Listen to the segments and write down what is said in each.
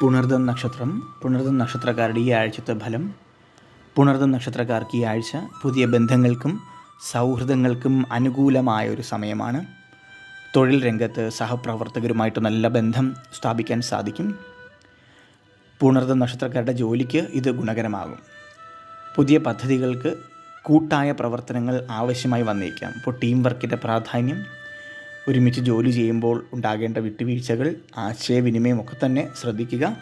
പുണർദം നക്ഷത്രം പുണർദം നക്ഷത്രക്കാരുടെ ഈ ആഴ്ചത്തെ ഫലം പുണർദം നക്ഷത്രക്കാർക്ക് ഈ ആഴ്ച പുതിയ ബന്ധങ്ങൾക്കും സൗഹൃദങ്ങൾക്കും അനുകൂലമായ ഒരു സമയമാണ്. തൊഴിൽ രംഗത്ത് സഹപ്രവർത്തകരുമായിട്ട് നല്ല ബന്ധം സ്ഥാപിക്കാൻ സാധിക്കും. പുണർദം നക്ഷത്രക്കാരുടെ ജോലിക്ക് ഇത് ഗുണകരമാകും. പുതിയ പദ്ധതികൾക്ക് കൂട്ടായ പ്രവർത്തനങ്ങൾ ആവശ്യമായി വന്നേക്കാം. ഇപ്പോൾ ടീം വർക്കിന്റെ പ്രാധാന്യം ഒരുമിച്ച് ജോലി ചെയ്യുമ്പോൾ ഉണ്ടാകേണ്ട വിട്ടുവീഴ്ചകൾ ആശയവിനിമയം ഒക്കെ തന്നെ ശ്രദ്ധിക്കുക.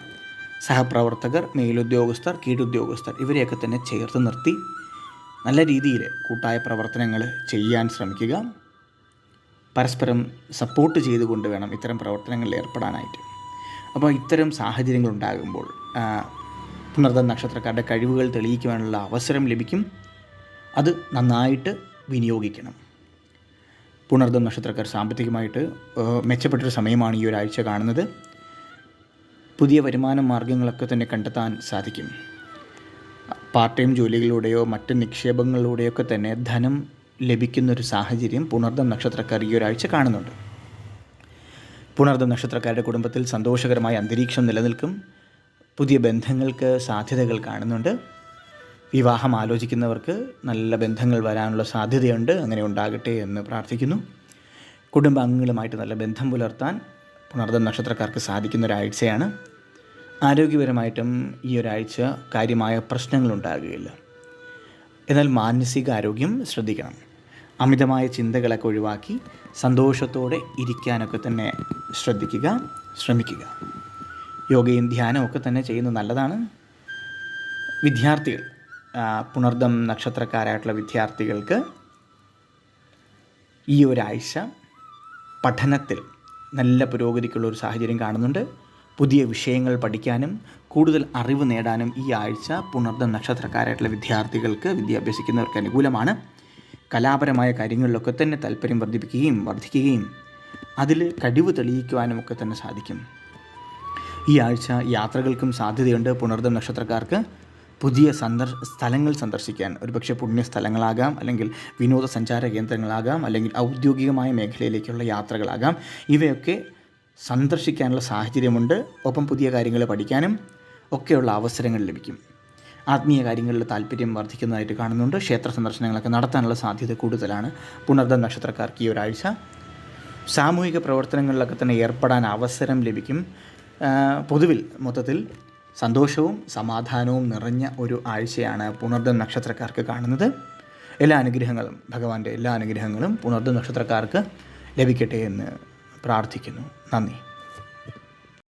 സഹപ്രവർത്തകർ മേലുദ്യോഗസ്ഥർ കീഴുദ്യോഗസ്ഥർ ഇവരെയൊക്കെ തന്നെ ചേർത്ത് നിർത്തി നല്ല രീതിയിൽ കൂട്ടായ പ്രവർത്തനങ്ങൾ ചെയ്യാൻ ശ്രമിക്കുക. പരസ്പരം സപ്പോർട്ട് ചെയ്തുകൊണ്ട് വേണം ഇത്തരം പ്രവർത്തനങ്ങളിൽ ഏർപ്പെടാനായിട്ട്. അപ്പോൾ ഇത്തരം സാഹചര്യങ്ങൾ ഉണ്ടാകുമ്പോൾ പുണർദ നക്ഷത്രക്കാരുടെ കഴിവുകൾ തെളിയിക്കുവാനുള്ള അവസരം ലഭിക്കും. അത് നന്നായിട്ട് വിനിയോഗിക്കണം. പുണർദം നക്ഷത്രക്കാർ സാമ്പത്തികമായിട്ട് മെച്ചപ്പെട്ടൊരു സമയമാണ് ഈ ഒരാഴ്ച കാണുന്നത്. പുതിയ വരുമാന മാർഗങ്ങളൊക്കെ തന്നെ കണ്ടെത്താൻ സാധിക്കും. പാർട്ട് ടൈം ജോലികളിലൂടെയോ മറ്റ് നിക്ഷേപങ്ങളിലൂടെയോ ഒക്കെ തന്നെ ധനം ലഭിക്കുന്നൊരു സാഹചര്യം പുണർദം നക്ഷത്രക്കാർ ഈ ഒരാഴ്ച കാണുന്നുണ്ട്. പുണർദം നക്ഷത്രക്കാരുടെ കുടുംബത്തിൽ സന്തോഷകരമായ അന്തരീക്ഷം നിലനിൽക്കും. പുതിയ ബന്ധങ്ങൾക്ക് സാധ്യതകൾ കാണുന്നുണ്ട്. വിവാഹം ആലോചിക്കുന്നവർക്ക് നല്ല ബന്ധങ്ങൾ വരാനുള്ള സാധ്യതയുണ്ട്. അങ്ങനെ ഉണ്ടാകട്ടെ എന്ന് പ്രാർത്ഥിക്കുന്നു. കുടുംബാംഗങ്ങളുമായിട്ട് നല്ല ബന്ധം പുലർത്താൻ പുണർദ്ധം നക്ഷത്രക്കാർക്ക് സാധിക്കുന്ന ഒരാഴ്ചയാണ്. ആരോഗ്യപരമായിട്ടും ഈ ഒരാഴ്ച കാര്യമായ പ്രശ്നങ്ങളുണ്ടാകുകയില്ല എന്നാൽ മാനസിക ആരോഗ്യം ശ്രദ്ധിക്കണം. അമിതമായ ചിന്തകളൊക്കെ ഒഴിവാക്കി സന്തോഷത്തോടെ ഇരിക്കാനൊക്കെ തന്നെ ശ്രദ്ധിക്കുക ശ്രമിക്കുക. യോഗയും ധ്യാനവും ഒക്കെ തന്നെ ചെയ്യുന്നത് നല്ലതാണ്. വിദ്യാർത്ഥികൾ പുണർദം നക്ഷത്രക്കാരായിട്ടുള്ള വിദ്യാർത്ഥികൾക്ക് ഈ ഒരാഴ്ച പഠനത്തിൽ നല്ല പുരോഗതിക്കുള്ള ഒരു സാഹചര്യം കാണുന്നുണ്ട്. പുതിയ വിഷയങ്ങൾ പഠിക്കാനും കൂടുതൽ അറിവ് നേടാനും ഈ ആഴ്ച പുണർദം നക്ഷത്രക്കാരായിട്ടുള്ള വിദ്യാർത്ഥികൾക്ക് വിദ്യാഭ്യസിക്കുന്നവർക്ക് അനുകൂലമാണ്. കലാപരമായ കാര്യങ്ങളിലൊക്കെ തന്നെ താല്പര്യം വർദ്ധിപ്പിക്കുകയും വർദ്ധിക്കുകയും അതിൽ കഴിവ് തെളിയിക്കുവാനും ഒക്കെ തന്നെ സാധിക്കും. ഈ ആഴ്ച യാത്രകൾക്കും സാധ്യതയുണ്ട് പുണർദം നക്ഷത്രക്കാർക്ക്. പുതിയ സന്ദർ സ്ഥലങ്ങൾ സന്ദർശിക്കാൻ. ഒരുപക്ഷെ പുണ്യ സ്ഥലങ്ങളാകാം അല്ലെങ്കിൽ വിനോദസഞ്ചാര കേന്ദ്രങ്ങളാകാം അല്ലെങ്കിൽ ഔദ്യോഗികമായ മേഖലയിലേക്കുള്ള യാത്രകളാകാം. ഇവയൊക്കെ സന്ദർശിക്കാനുള്ള സാഹചര്യമുണ്ട്. ഒപ്പം പുതിയ കാര്യങ്ങൾ പഠിക്കാനും ഒക്കെയുള്ള അവസരങ്ങൾ ലഭിക്കും. ആത്മീയ കാര്യങ്ങളിൽ താല്പര്യം വർദ്ധിക്കുന്നതായിട്ട് കാണുന്നുണ്ട്. ക്ഷേത്ര സന്ദർശനങ്ങളൊക്കെ നടത്താനുള്ള സാധ്യത കൂടുതലാണ്. പുനർദ നക്ഷത്രക്കാർക്ക് ഈ ഒരാഴ്ച സാമൂഹിക പ്രവർത്തനങ്ങളിലൊക്കെ തന്നെ ഏർപ്പെടാൻ അവസരം ലഭിക്കും. പൊതുവിൽ മൊത്തത്തിൽ സന്തോഷവും സമാധാനവും നിറഞ്ഞ ഒരു ആഴ്ചയാണ് പുണർദ നക്ഷത്രക്കാർക്ക് കാണുന്നത്. എല്ലാ അനുഗ്രഹങ്ങളും ഭഗവാന്റെ എല്ലാ അനുഗ്രഹങ്ങളും പുണർദ നക്ഷത്രക്കാർക്ക് ലഭിക്കട്ടെ എന്ന് പ്രാർത്ഥിക്കുന്നു. നന്ദി.